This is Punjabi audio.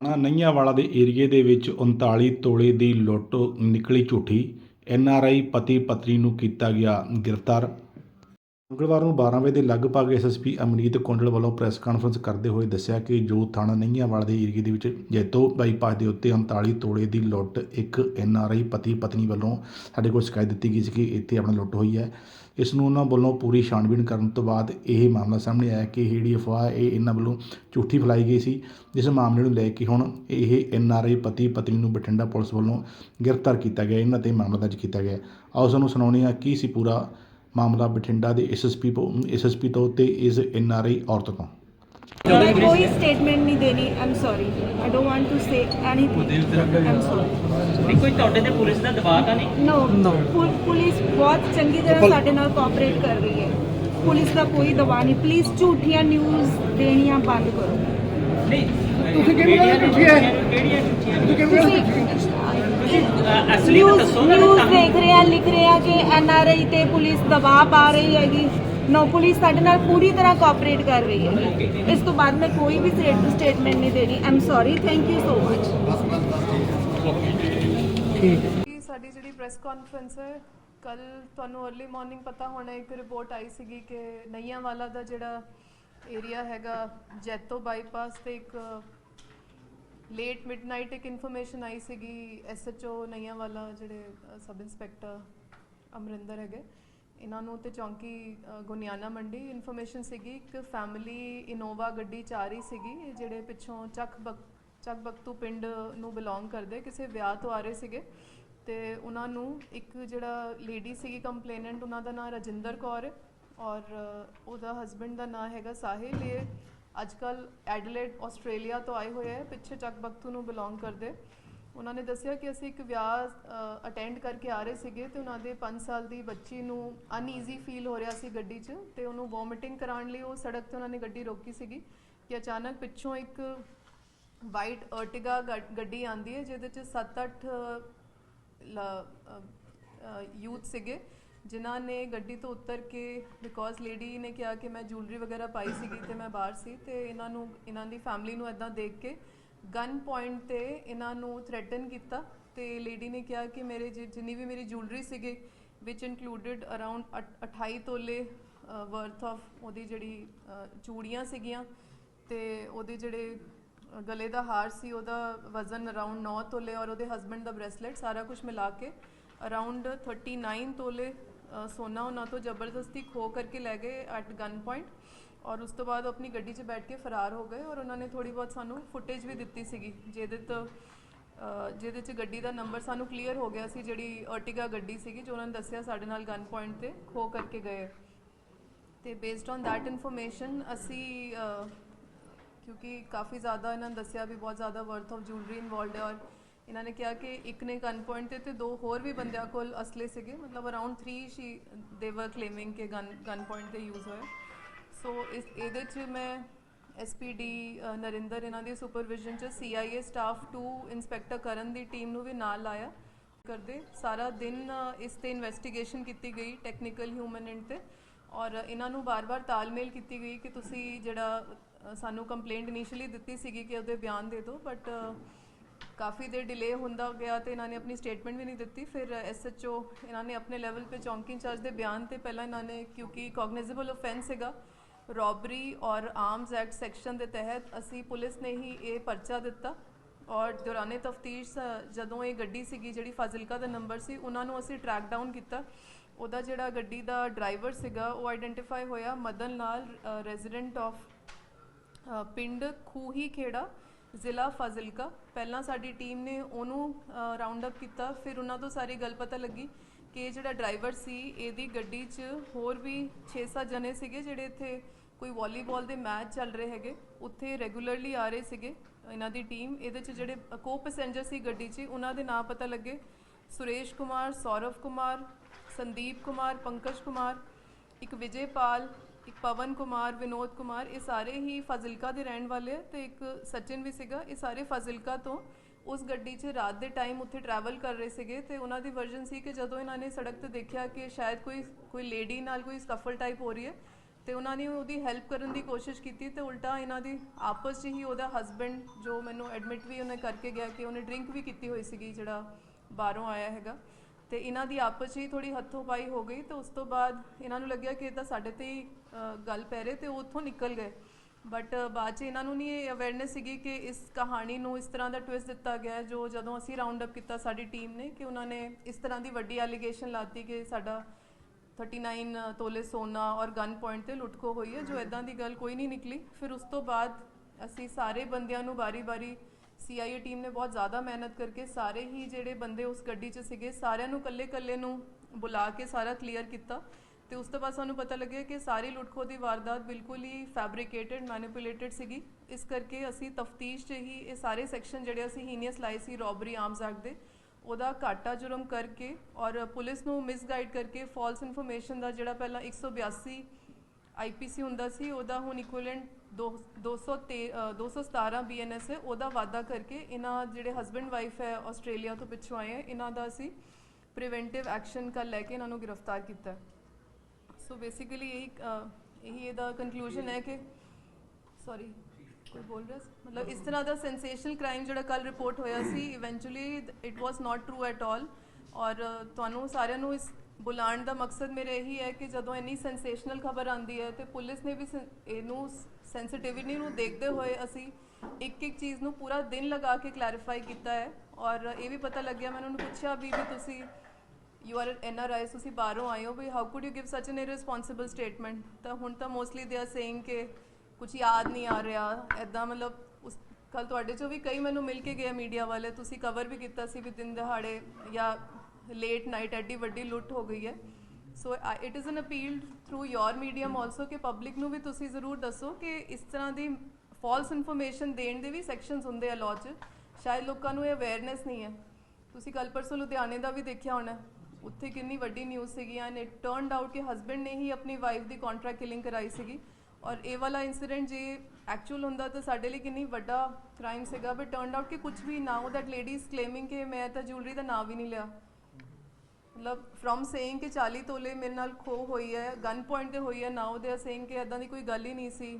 ਥਾਣਾ ਨਈਆਂਵਾਲਾ ਦੇ ਏਰੀਏ ਦੇ ਵਿੱਚ 39 ਤੋਲੇ ਦੀ ਲੁੱਟ ਨਿਕਲੀ ਝੂਠੀ। ਐੱਨ ਆਰ ਆਈ ਪਤੀ ਪਤਨੀ ਨੂੰ ਕੀਤਾ ਗਿਆ ਗ੍ਰਿਫਤਾਰ। ਮੰਗਲਵਾਰ ਨੂੰ 12 ਵਜੇ ਦੇ ਲਗਭਗ ਐਸਐਸਪੀ ਅਮਨੀਤ ਕੁੰਡਲ ਵੱਲੋਂ ਪ੍ਰੈਸ ਕਾਨਫਰੰਸ ਕਰਦੇ ਹੋਏ ਦੱਸਿਆ ਕਿ ਜੋ ਥਾਣਾ ਨਈਆਂਵਾਲਾ ਦੇ ਏਰੀਏ ਦੇ ਵਿੱਚ ਜੈਤੋ ਬਾਈਪਾਸ ਦੇ ਉੱਤੇ 39 ਤੋਲੇ ਦੀ ਲੁੱਟ ਇੱਕ ਐੱਨ ਆਰ ਆਈ ਪਤੀ ਪਤਨੀ ਵੱਲੋਂ ਸਾਡੇ ਕੋਲ ਸ਼ਿਕਾਇਤ ਦਿੱਤੀ ਗਈ ਸੀ ਕਿ ਇੱਥੇ ਆਪਣਾ ਲੁੱਟ ਹੋਈ ਹੈ। ਇਸ ਨੂੰ ਉਹਨਾਂ ਵੱਲੋਂ ਪੂਰੀ ਛਾਣਬੀਣ ਕਰਨ ਤੋਂ ਬਾਅਦ ਇਹ ਮਾਮਲਾ ਸਾਹਮਣੇ ਆਇਆ ਕਿ ਇਹ ਜਿਹੜੀ ਅਫਵਾਹ ਇਹ ਇਹਨਾਂ ਵੱਲੋਂ ਝੂਠੀ ਫੈਲਾਈ ਗਈ ਸੀ, ਜਿਸ ਮਾਮਲੇ ਨੂੰ ਲੈ ਕੇ ਹੁਣ ਇਹ ਐੱਨ ਆਰ ਆਈ ਪਤੀ ਪਤਨੀ ਨੂੰ ਬਠਿੰਡਾ ਪੁਲਿਸ ਵੱਲੋਂ ਗ੍ਰਿਫਤਾਰ ਕੀਤਾ ਗਿਆ, ਇਹਨਾਂ ਤੇ ਮਾਮਲਾ ਦਰਜ ਕੀਤਾ ਗਿਆ। ਆਓ ਸਾਨੂੰ ਸੁਣਾਉਂਦੇ ਹਾਂ ਕੀ ਸੀ ਪੂਰਾ ਮਾਮਲਾ ਬਠਿੰਡਾ ਦੇ ਐਸਐਸਪੀ ਐਸਐਸਪੀ ਤੋਂ ਤੇ ਇਸ ਐੱਨ ਆਰ ਆਈ ਔਰਤ ਤੋਂ। ਮੈਂ ਕੋਈ ਸਟੇਟਮੈਂਟ ਨਹੀਂ ਦੇਣੀ I'm sorry I don't want to say anything I'm sorry ਨਹੀਂ ਕੋਈ ਤੁਹਾਡੇ ਤੇ ਪੁਲਿਸ ਦਾ ਦਬਾਅ ਤਾਂ ਨਹੀਂ? ਨੋ ਪੁਲਿਸ ਬਹੁਤ ਚੰਗੀ ਤਰ੍ਹਾਂ ਸਾਡੇ ਨਾਲ ਕੋਆਪਰੇਟ ਕਰ ਰਹੀ ਹੈ ਪੁਲਿਸ ਦਾ ਕੋਈ ਦਬਾਅ ਨਹੀਂ ਪਲੀਜ਼ ਝੂਠੀਆਂ ਨਿਊਜ਼ ਦੇਣੀਆਂ ਬੰਦ ਕਰੋ ਨਹੀਂ ਤੁਸੀਂ ਕਿਵੇਂ ਕਹਿੰਦੇ ਝੂਠੀ ਹੈ? ਕਿਹੜੀਆਂ ਝੂਠੀਆਂ ਤੁਸੀਂ ਕਿਵੇਂ ਤੁਸੀਂ ਅ, ਅਸਲੀ ਤਾਂ ਨਿਊਜ਼ ਦੱਸੋ ਨਾ ਨਿਊਜ਼ ਤਾਂ ਦੇਖ ਰਹੇ ਆ ਲਿਖ ਰਹੇ ਆ ਕਿ ਐਨ ਆਰ ਆਈ ਤੇ ਪੁਲਿਸ ਦਬਾਅ ਪਾ ਰਹੀ ਹੈਗੀ ਨੋ ਪੁਲਿਸ ਸਾਡੇ ਨਾਲ ਪੂਰੀ ਤਰ੍ਹਾਂ ਕੋਆਪਰੇਟ ਕਰ ਰਹੀ ਹੈ। ਇਸ ਤੋਂ ਬਾਅਦ ਮੈਂ ਕੋਈ ਵੀ ਸਟੇਟਮੈਂਟ ਨਹੀਂ ਦੇਣੀ। I'm sorry thank you so much ਕਿ ਸਾਡੀ ਜਿਹੜੀ ਪ੍ਰੈਸ ਕਾਨਫਰੰਸ ਹੈ ਕੱਲ ਤੁਹਾਨੂੰ अर्ਲੀ ਮਾਰਨਿੰਗ ਪਤਾ ਹੋਣਾ ਇੱਕ ਰਿਪੋਰਟ ਆਈ ਸੀਗੀ ਕਿ ਨਈਆਂਵਾਲਾ ਦਾ ਜਿਹੜਾ ਏਰੀਆ ਹੈਗਾ ਜੈਤੋ ਬਾਈਪਾਸ ਤੇ ਇੱਕ ਲੇਟ ਮਿਡਨਾਈਟ ਇੱਕ ਇਨਫੋਰਮੇਸ਼ਨ ਆਈ ਸੀਗੀ ਐਸਐਚਓ ਨਈਆਂਵਾਲਾ ਜਿਹੜੇ ਸਬ ਇੰਸਪੈਕਟਰ ਅਮਰਿੰਦਰ ਹੈਗੇ। ਇਹਨਾਂ ਨੂੰ ਤੇ ਚੌਂਕੀ ਗੁਨਿਆਨਾ ਮੰਡੀ ਇਨਫੋਰਮੇਸ਼ਨ ਸੀਗੀ, ਇੱਕ ਫੈਮਿਲੀ ਇਨੋਵਾ ਗੱਡੀ ਚ ਆ ਰਹੀ ਸੀਗੀ, ਜਿਹੜੇ ਪਿੱਛੋਂ ਚੱਕ ਬਕ, ਚੱਕ ਬਖਤੂ ਪਿੰਡ ਨੂੰ ਬਿਲੋਂਗ ਕਰਦੇ, ਕਿਸੇ ਵਿਆਹ ਤੋਂ ਆ ਰਹੇ ਸੀਗੇ। ਤੇ ਉਹਨਾਂ ਨੂੰ ਇੱਕ ਜਿਹੜਾ ਲੇਡੀ ਸੀਗੀ ਕੰਪਲੇਨੈਂਟ ਉਹਨਾਂ ਦਾ ਨਾਮ ਰਜਿੰਦਰ ਕੌਰ ਹੈ ਔਰ ਉਹਦਾ ਹਸਬੰਡ ਦਾ ਨਾਮ ਹੈਗਾ ਸਾਹਿਲ। ਇਹ ਅੱਜ ਕੱਲ ਐਡਲੇਡ ਆਸਟ੍ਰੇਲੀਆ ਤੋਂ ਆਏ ਹੋਏ ਹੈ, ਪਿੱਛੇ ਚੱਕ ਬਖਤੂ ਨੂੰ ਬਿਲੋਂਗ ਕਰਦੇ। ਉਹਨਾਂ ਨੇ ਦੱਸਿਆ ਕਿ ਅਸੀਂ ਇੱਕ ਵਿਆਹ ਅਟੈਂਡ ਕਰਕੇ ਆ ਰਹੇ ਸੀਗੇ ਤੇ ਉਹਨਾਂ ਦੇ 5 ਸਾਲ ਦੀ ਬੱਚੀ ਨੂੰ ਅਨਈਜ਼ੀ ਫੀਲ ਹੋ ਰਿਹਾ ਸੀ ਗੱਡੀ 'ਚ ਤੇ ਉਹਨੂੰ ਵੋਮਿਟਿੰਗ ਕਰਾਉਣ ਲਈ ਉਹ ਸੜਕ ਤੇ ਉਹਨਾਂ ਨੇ ਗੱਡੀ ਰੋਕੀ ਸੀਗੀ ਕਿ ਅਚਾਨਕ ਪਿੱਛੋਂ ਇੱਕ ਵਾਈਟ ਅਰਟਿਗਾ ਗੱਡੀ ਆਂਦੀ ਹੈ ਜਿਹਦੇ 'ਚ 7-8 ਯੂਥ ਸੀਗੇ ਜਿਨ੍ਹਾਂ ਨੇ ਗੱਡੀ ਤੋਂ ਉਤਰ ਕੇ ਬਿਕੋਜ਼ ਲੇਡੀ ਨੇ ਕਿਹਾ ਕਿ ਮੈਂ ਜੁਐਲਰੀ ਵਗੈਰਾ ਪਾਈ ਸੀਗੀ ਤੇ ਮੈਂ ਬਾਹਰ ਸੀ ਤੇ ਇਹਨਾਂ ਨੂੰ, ਇਹਨਾਂ ਦੀ ਫੈਮਿਲੀ ਨੂੰ ਇਦਾਂ ਦੇਖ ਕੇ ਗਨ ਪੁਆਇੰਟ ਤੇ ਇਹਨਾਂ ਨੂੰ ਥ੍ਰੈਟਨ ਕੀਤਾ ਤੇ ਲੇਡੀ ਨੇ ਕਿਹਾ ਕਿ ਮੇਰੇ ਜਿ- ਜਿੰਨੀ ਵੀ ਮੇਰੀ ਜੁਐਲਰੀ ਸੀਗੇ ਵਿਚ ਇਨਕਲੂਡਡ ਅਰਾਊਂਡ 28 ਤੋਲੇ ਵਰਥ ਆਫ ਉਹਦੀ ਜਿਹੜੀ ਅ, ਚੂੜੀਆਂ ਸੀਗੀਆਂ ਤੇ ਉਹਦੇ ਜਿਹੜੇ ਅ, ਗਲੇ ਦਾ ਹਾਰ ਸੀ ਉਹਦਾ ਵਜ਼ਨ ਅਰਾਊਂਡ 9 ਤੋਲੇ ਔਰ ਉਹਦੇ ਹਸਬੰਡ ਦਾ ਬ੍ਰੇਸਲੇਟ ਸਾਰਾ ਕੁਝ ਮਿਲਾ ਕੇ ਅਰਾਊਂਡ 39 ਤੋਲੇ ਅ, ਸੋਨਾ ਉਹਨਾਂ ਤੋਂ ਜ਼ਬਰਦਸਤੀ ਖੋ ਕਰਕੇ ਲੈ ਗਏ ਐਟ ਗਨ ਪੁਆਇੰਟ ਔਰ ਉਸ ਤੋਂ ਬਾਅਦ ਉਹ ਆਪਣੀ ਗੱਡੀ 'ਚ ਬੈਠ ਕੇ ਫਰਾਰ ਹੋ ਗਏ ਔਰ ਉਹਨਾਂ ਨੇ ਥੋੜੀ ਬਹੁਤ ਸਾਨੂੰ ਫੁਟੇਜ ਵੀ ਦਿੱਤੀ ਸੀਗੀ, ਜਿਹਦੇ ਤੋਂ ਜਿਹਦੇ 'ਚ ਗੱਡੀ ਦਾ ਨੰਬਰ ਸਾਨੂੰ ਕਲੀਅਰ ਹੋ ਗਿਆ ਸੀ ਜਿਹੜੀ ਅਰਟਿਗਾ ਗੱਡੀ ਸੀਗੀ ਜੋ ਉਹਨਾਂ ਨੇ ਦੱਸਿਆ ਸਾਡੇ ਨਾਲ ਗਨ ਪੁਆਇੰਟ ਤੇ ਖੋ ਕਰਕੇ ਗਏ। ਤੇ ਬੇਸਡ ਔਨ that ਇਨਫੋਰਮੇਸ਼ਨ ਅਸੀਂ ਕਿਉਂਕਿ ਕਾਫੀ ਜ਼ਿਆਦਾ ਇਹਨਾਂ ਨੇ ਦੱਸਿਆ ਵੀ ਬਹੁਤ ਜ਼ਿਆਦਾ ਵਰਥ ਆਫ ਜੁਐਲਰੀ ਇਨਵੋਲਡ ਹੈ ਔਰ ਇਹਨਾਂ ਨੇ ਕਿਹਾ ਕਿ ਇੱਕ ਨੇ ਗਨ ਪੁਆਇੰਟ ਤੇ ਤੇ ਦੋ ਹੋਰ ਵੀ ਬੰਦਿਆਂ ਕੋਲ ਅਸਲੇ ਸੀਗੇ, ਮਤਲਬ ਅਰਾਊਂਡ 3 ਸ਼ੀ ਦੇ ਵਰ ਕਲੇਮਿੰਗ ਕਿ ਗਨ ਗਨ ਪੁਆਇੰਟ ਤੇ ਯੂਜ਼ ਹੋਏ। ਸੋ ਇਸ, ਇਹਦੇ 'ਚ ਮੈਂ ਐਸਪੀਡੀ ਨਰਿੰਦਰ, ਇਹਨਾਂ ਦੀ ਸੁਪਰਵਿਜ਼ਨ 'ਚ ਸੀਆਈਏ ਸਟਾਫ 2 ਇੰਸਪੈਕਟਰ ਕਰਨ ਦੀ ਟੀਮ ਨੂੰ ਵੀ ਨਾਲ ਲਾਇਆ। ਕਰਦੇ ਸਾਰਾ ਦਿਨ ਇਸ ਤੇ ਇਨਵੈਸਟੀਗੇਸ਼ਨ ਕੀਤੀ ਗਈ ਟੈਕਨੀਕਲ ਹਿਊਮਨ ਐਂਡ ਤੇ। ਔਰ ਇਹਨਾਂ ਨੂੰ ਬਾਰ-ਬਾਰ ਤਾਲਮੇਲ ਕੀਤੀ ਗਈ ਕਿ ਤੁਸੀਂ ਜਿਹੜਾ ਸਾਨੂੰ ਕੰਪਲੇਂਟ ਇਨੀਸ਼ੀਅਲੀ ਦਿੱਤੀ ਸੀਗੀ ਕਿ ਉਹਦੇ ਬਿਆਨ ਦੇ ਦਿਓ ਬਟ ਕਾਫੀ ਦੇਰ ਡਿਲੇ ਹੁੰਦਾ ਗਿਆ ਤੇ ਇਹਨਾਂ ਨੇ ਆਪਣੀ ਸਟੇਟਮੈਂਟ ਵੀ ਨਹੀਂ ਦਿੱਤੀ। ਫਿਰ ਐਸਐਚਓ ਇਹਨਾਂ ਨੇ ਆਪਣੇ ਲੈਵਲ ਤੇ ਚੌਂਕੀ ਇੰਚਾਰਜ ਦੇ ਬਿਆਨ ਤੇ ਪਹਿਲਾਂ ਇਹਨਾਂ ਨੇ, ਕਿਉਂਕਿ ਕੋਗਨੀਜ਼ੇਬਲ ਆਫੈਂਸ ਹੈਗਾ ਰੋਬਰੀ ਔਰ ਆਰਮਸ ਐਕਟ ਸੈਕਸ਼ਨ ਦੇ ਤਹਿਤ ਅਸੀਂ ਪੁਲਿਸ ਨੇ ਹੀ ਇਹ ਪਰਚਾ ਦਿੱਤਾ ਔਰ ਦੌਰਾਨੇ ਤਫਤੀਸ਼ ਜਦੋਂ ਇਹ ਗੱਡੀ ਸੀਗੀ ਜਿਹੜੀ ਫਾਜ਼ਿਲਕਾ ਦਾ ਨੰਬਰ ਸੀ, ਉਹਨਾਂ ਨੂੰ ਅਸੀਂ ਟਰੈਕ ਡਾਊਨ ਕੀਤਾ। ਉਹਦਾ ਜਿਹੜਾ ਗੱਡੀ ਦਾ ਡਰਾਈਵਰ ਸੀਗਾ, ਉਹ ਆਈਡੈਂਟੀਫਾਈ ਹੋਇਆ ਮਦਨ ਲਾਲ ਰੈਜ਼ੀਡੈਂਟ ਆਫ ਪਿੰਡ ਖੂਹੀ ਖੇੜਾ ਜ਼ਿਲ੍ਹਾ ਫਾਜ਼ਿਲਕਾ। ਪਹਿਲਾਂ ਸਾਡੀ ਟੀਮ ਨੇ ਉਹਨੂੰ ਰਾਉਂਡ ਅਪ ਕੀਤਾ। ਫਿਰ ਉਹਨਾਂ ਤੋਂ ਸਾਰੀ ਗੱਲ ਪਤਾ ਲੱਗੀ ਕਿ ਇਹ ਜਿਹੜਾ ਡਰਾਈਵਰ ਸੀ, ਇਹਦੀ ਗੱਡੀ 'ਚ ਹੋਰ ਵੀ 6-7 ਜਣੇ ਸੀਗੇ ਜਿਹੜੇ ਇੱਥੇ ਕੋਈ ਵਾਲੀਬਾਲ ਦੇ ਮੈਚ ਚੱਲ ਰਹੇ ਹੈਗੇ, ਉੱਥੇ ਰੈਗੂਲਰਲੀ ਆ ਰਹੇ ਸੀਗੇ, ਇਹਨਾਂ ਦੀ ਟੀਮ। ਇਹਦੇ 'ਚ ਜਿਹੜੇ ਕੋ ਪੈਸੇਂਜਰ ਸੀ ਗੱਡੀ 'ਚ, ਉਹਨਾਂ ਦੇ ਨਾਂ ਪਤਾ ਲੱਗੇ। ਸੁਰੇਸ਼ ਕੁਮਾਰ, ਸੌਰਵ ਕੁਮਾਰ, ਸੰਦੀਪ ਕੁਮਾਰ, ਪੰਕਜ ਕੁਮਾਰ, ਇੱਕ ਵਿਜੇਪਾਲ, ਇੱਕ ਪਵਨ ਕੁਮਾਰ, ਵਿਨੋਦ ਕੁਮਾਰ। ਇਹ ਸਾਰੇ ਹੀ ਫਾਜ਼ਿਲਕਾ ਦੇ ਰਹਿਣ ਵਾਲੇ ਆ ਤੇ ਇੱਕ ਸਚਿਨ ਵੀ ਸੀਗਾ। ਇਹ ਸਾਰੇ ਫਾਜ਼ਿਲਕਾ ਤੋਂ ਉਸ ਗੱਡੀ 'ਚ ਰਾਤ ਦੇ ਟਾਈਮ ਉੱਥੇ ਟਰੈਵਲ ਕਰ ਰਹੇ ਸੀਗੇ ਤੇ ਉਹਨਾਂ ਦੀ ਵਰਜਨ ਸੀ ਕਿ ਜਦੋਂ ਇਹਨਾਂ ਨੇ ਸੜਕ ਤੇ ਦੇਖਿਆ ਕਿ ਸ਼ਾਇਦ ਕੋਈ ਕੋਈ ਲੇਡੀ ਨਾਲ ਕੋਈ ਸਕਫਲ ਟਾਈਪ ਹੋ ਰਹੀ ਹੈ ਤੇ ਉਹਨਾਂ ਨੇ ਉਹਦੀ ਹੈਲਪ ਕਰਨ ਦੀ ਕੋਸ਼ਿਸ਼ ਕੀਤੀ ਤੇ ਉਲਟਾ ਇਹਨਾਂ ਦੀ ਆਪਸ 'ਚ ਹੀ ਉਹਦਾ ਹਸਬੰਡ ਜੋ ਮੈਨੂੰ ਐਡਮਿਟ ਵੀ ਉਹਨੇ ਕਰਕੇ ਗਿਆ ਕਿ ਉਹਨੇ ਡਰਿੰਕ ਵੀ ਕੀਤੀ ਹੋਈ ਸੀਗੀ ਜਿਹੜਾ ਬਾਹਰੋਂ ਆਇਆ ਹੈਗਾ ਤੇ ਇਹਨਾਂ ਦੀ ਆਪਸ 'ਚ ਹੀ ਥੋੜੀ ਹੱਥੋਂ ਪਾਈ ਹੋ ਗਈ ਤੇ ਉਸ ਤੋਂ ਬਾਅਦ ਇਹਨਾਂ ਨੂੰ ਲੱਗਿਆ ਕਿ ਇਹ ਤਾਂ ਸਾਡੇ ਤੇ ਹੀ ਗੱਲ ਪੈ ਰਹੇ ਤੇ ਉਹ ਉੱਥੋਂ ਨਿਕਲ ਗਏ। ਬਟ ਬਾਅਦ 'ਚ ਇਹਨਾਂ ਨੂੰ ਨਹੀਂ ਇਹ ਅਵੇਅਰਨੈਸ ਸੀਗੀ ਕਿ ਇਸ ਕਹਾਣੀ ਨੂੰ ਇਸ ਤਰ੍ਹਾਂ ਦਾ ਟਵਿਸਟ ਦਿੱਤਾ ਗਿਆ ਜੋ ਜਦੋਂ ਅਸੀਂ ਰਾਉਂਡ ਅਪ ਕੀਤਾ ਸਾਡੀ ਟੀਮ ਨੇ ਕਿ ਉਹਨਾਂ ਨੇ ਇਸ ਤਰ੍ਹਾਂ ਦੀ ਵੱਡੀ ਐਲੀਗੇਸ਼ਨ ਲਾਤੀ ਕਿ ਸਾਡਾ 39 ਤੋਲੇ ਸੋਨਾ ਔਰ ਗਨ ਪੁਆਇੰਟ ਤੇ ਲੁੱਟਖੋ ਹੋਈ ਹੈ, ਜੋ ਇਦਾਂ ਦੀ ਗੱਲ ਕੋਈ ਨਹੀਂ ਨਿਕਲੀ। ਫਿਰ ਉਸ ਤੋਂ ਬਾਅਦ ਅਸੀਂ ਸਾਰੇ ਬੰਦਿਆਂ ਨੂੰ ਬਾਰੀ-ਬਾਰੀ ਸੀਆਈਏ ਟੀਮ ਨੇ ਬਹੁਤ ਜ਼ਿਆਦਾ ਮਿਹਨਤ ਕਰਕੇ ਸਾਰੇ ਹੀ ਜਿਹੜੇ ਬੰਦੇ ਉਸ ਗੱਡੀ 'ਚ ਸੀਗੇ, ਸਾਰਿਆਂ ਨੂੰ ਕੱਲੇ-ਕੱਲੇ ਨੂੰ ਬੁਲਾ ਕੇ ਸਾਰਾ ਕਲੀਅਰ ਕੀਤਾ। ਤੇ ਉਸ ਤੋਂ ਬਾਅਦ ਸਾਨੂੰ ਪਤਾ ਲੱਗਿਆ ਕਿ ਸਾਰੀ ਲੁੱਟਖੋ ਦੀ ਵਾਰਦਾਤ ਬਿਲਕੁਲ ਹੀ ਫੈਬਰੀਕੇਟਡ ਮੈਨੀਪੂਲੇਟਡ ਸੀਗੀ। ਇਸ ਕਰਕੇ ਅਸੀਂ ਤਫਤੀਸ਼ 'ਚ ਹੀ ਇਹ ਸਾਰੇ ਸੈਕਸ਼ਨ ਜਿਹੜੇ ਅਸੀਂ ਹੀਨੀਅਸ ਲਾਏ ਸੀ ਰੋਬਰੀ ਆਰਮਸ ਐਕਟ ਦੇ। ਉਹਦਾ ਘਾਟਾ ਜੁਰਮ ਕਰਕੇ ਔਰ ਪੁਲਿਸ ਨੂੰ ਮਿਸਗਾਈਡ ਕਰਕੇ ਫਾਲਸ ਇਨਫੋਰਮੇਸ਼ਨ ਦਾ ਜਿਹੜਾ ਪਹਿਲਾਂ 182 ਆਈਪੀਸੀ ਹੁੰਦਾ ਸੀ, ਉਹਦਾ ਹੁਣ ਇਕੁਇਵਲੈਂਟ 217 ਬੀਐਨਐਸ ਹੈ, ਉਹਦਾ ਵਾਅਦਾ ਕਰਕੇ ਇਹਨਾਂ ਜਿਹੜੇ ਹਸਬੰਡ ਵਾਈਫ ਹੈ ਆਸਟ੍ਰੇਲੀਆ ਤੋਂ ਪਿੱਛੋਂ ਆਏ ਹੈ, ਇਹਨਾਂ ਦਾ ਅਸੀਂ ਪ੍ਰੀਵੈਂਟਿਵ ਐਕਸ਼ਨ ਕੱਲ ਲੈ ਕੇ ਇਹਨਾਂ ਨੂੰ ਗ੍ਰਿਫਤਾਰ ਕੀਤਾ ਸੋ ਬੇਸਿਕਲੀ ਇਹੀ ਇਹੀ ਇਹਦਾ ਕੰਕਲੂਜਨ ਹੈ ਕਿ ਸੌਰੀ ਕੋਈ ਬੋਲ ਰਿਹਾ ਸੀ ਮਤਲਬ ਇਸ ਤਰ੍ਹਾਂ ਦਾ ਸੈਂਸੇਸ਼ਨਲ ਕ੍ਰਾਈਮ ਜਿਹੜਾ ਕੱਲ ਰਿਪੋਰਟ ਹੋਇਆ ਸੀ eventually it was not true at all or uh, ਤੁਹਾਨੂੰ ਸਾਰਿਆਂ ਨੂੰ ਇਸ ਬੁਲਾਉਣ ਦਾ ਮਕਸਦ ਮੇਰਾ ਇਹੀ ਹੈ ਕਿ ਜਦੋਂ ਇੰਨੀ ਸੈਂਸੇਸ਼ਨਲ ਖਬਰ ਆਉਂਦੀ ਹੈ ਤੇ ਪੁਲਿਸ ਨੇ ਵੀ ਸੈਂ- ਇਹਨੂੰ ਸੈਂਸਿਟਿਵਿਟੀ ਨੂੰ ਦੇਖਦੇ ਹੋਏ ਅਸੀਂ ਇੱਕ ਇੱਕ ਚੀਜ਼ ਨੂੰ ਪੂਰਾ ਦਿਨ ਲਗਾ ਕੇ ਕਲੈਰੀਫਾਈ ਕੀਤਾ ਹੈ ਔਰ ਇਹ ਵੀ ਪਤਾ ਲੱਗਿਆ ਮੈਂ ਉਹਨਾਂ ਨੂੰ ਪੁੱਛਿਆ ਵੀ ਵੀ ਤੁਸੀਂ you are N R I ਤੁਸੀਂ ਬਾਹਰੋਂ ਆਏ ਹੋ ਵੀ how could you give such an irresponsible statement ਤਾਂ ਹੁਣ ਤਾਂ ਮੋਸਟਲੀ ਦੇ ਆਰ ਸੇਇੰਗ ਕਿ ਕੁਝ ਯਾਦ ਨਹੀਂ ਆ ਰਿਹਾ। ਐਦਾਂ ਮਤਲਬ ਉਸ ਕੱਲ ਤੁਹਾਡੇ ਚੋਂ ਵੀ ਕਈ ਮੈਨੂੰ ਮਿਲ ਕੇ ਗਏ ਮੀਡੀਆ ਵਾਲੇ। ਤੁਸੀਂ ਕਵਰ ਵੀ ਕੀਤਾ ਸੀ ਵੀ ਦਿਨ ਦਿਹਾੜੇ ਜਾਂ ਲੇਟ ਨਾਈਟ ਐਡੀ ਵੱਡੀ ਲੁੱਟ ਹੋ ਗਈ ਹੈ। So it is an appeal through your medium also ਕਿ ਪਬਲਿਕ ਨੂੰ ਵੀ ਤੁਸੀਂ ਜ਼ਰੂਰ ਦੱਸੋ ਕਿ ਇਸ ਤਰ੍ਹਾਂ ਦੀ ਫਾਲਸ ਇਨਫੋਰਮੇਸ਼ਨ ਦੇਣ ਦੇ ਵੀ ਸੈਕਸ਼ਨਸ ਹੁੰਦੇ ਆ ਲਾਅ 'ਚ। ਸ਼ਾਇਦ ਲੋਕਾਂ ਨੂੰ ਇਹ ਅਵੇਅਰਨੈਸ ਨਹੀਂ ਹੈ। ਤੁਸੀਂ ਕੱਲ ਪਰਸੋਂ ਲੁਧਿਆਣੇ ਦਾ ਵੀ ਦੇਖਿਆ ਹੋਣਾ। ਉੱਥੇ ਕਿੰਨੀ ਵੱਡੀ ਨਿਊਜ਼ ਸੀਗੀ ਐਂਡ ਇਟ ਟਰਨਡ ਆਊਟ ਕਿ ਹਸਬੰਡ ਨੇ ਹੀ ਆਪਣੀ ਵਾਈਫ ਦੀ ਕੰਟਰੈਕਟ ਕਿਲਿੰਗ ਕਰਾਈ ਸੀਗੀ। ਔਰ ਇਹ ਵਾਲਾ ਇਨਸੀਡੈਂਟ ਜੇ ਐਕਚੁਅਲ ਹੁੰਦਾ ਤਾਂ ਸਾਡੇ ਲਈ ਕਿੰਨੀ ਵੱਡਾ ਕ੍ਰਾਈਮ ਸੀਗਾ ਬਟ ਟਰਨਡ ਆਊਟ ਕਿ ਕੁਝ ਵੀ ਨਾ know that lady is claiming ਕਿ ਮੈਂ ਤਾਂ ਜੁਐਲਰੀ ਦਾ ਨਾਂ ਵੀ ਨਹੀਂ ਲਿਆ। ਮਤਲਬ ਫਰਮ ਸੇਇੰਗ ਕਿ 40 ਤੋਲੇ ਮੇਰੇ ਨਾਲ ਖੋ ਹੋਈ ਹੈ ਗਨ ਪੁਆਇੰਟ ਤੇ ਹੋਈ ਹੈ ਨਾਓ ਦੇ ਆਰ ਸੇਇੰਗ ਕਿ ਐਦਾਂ ਦੀ ਕੋਈ ਗੱਲ ਹੀ ਨਹੀਂ ਸੀ।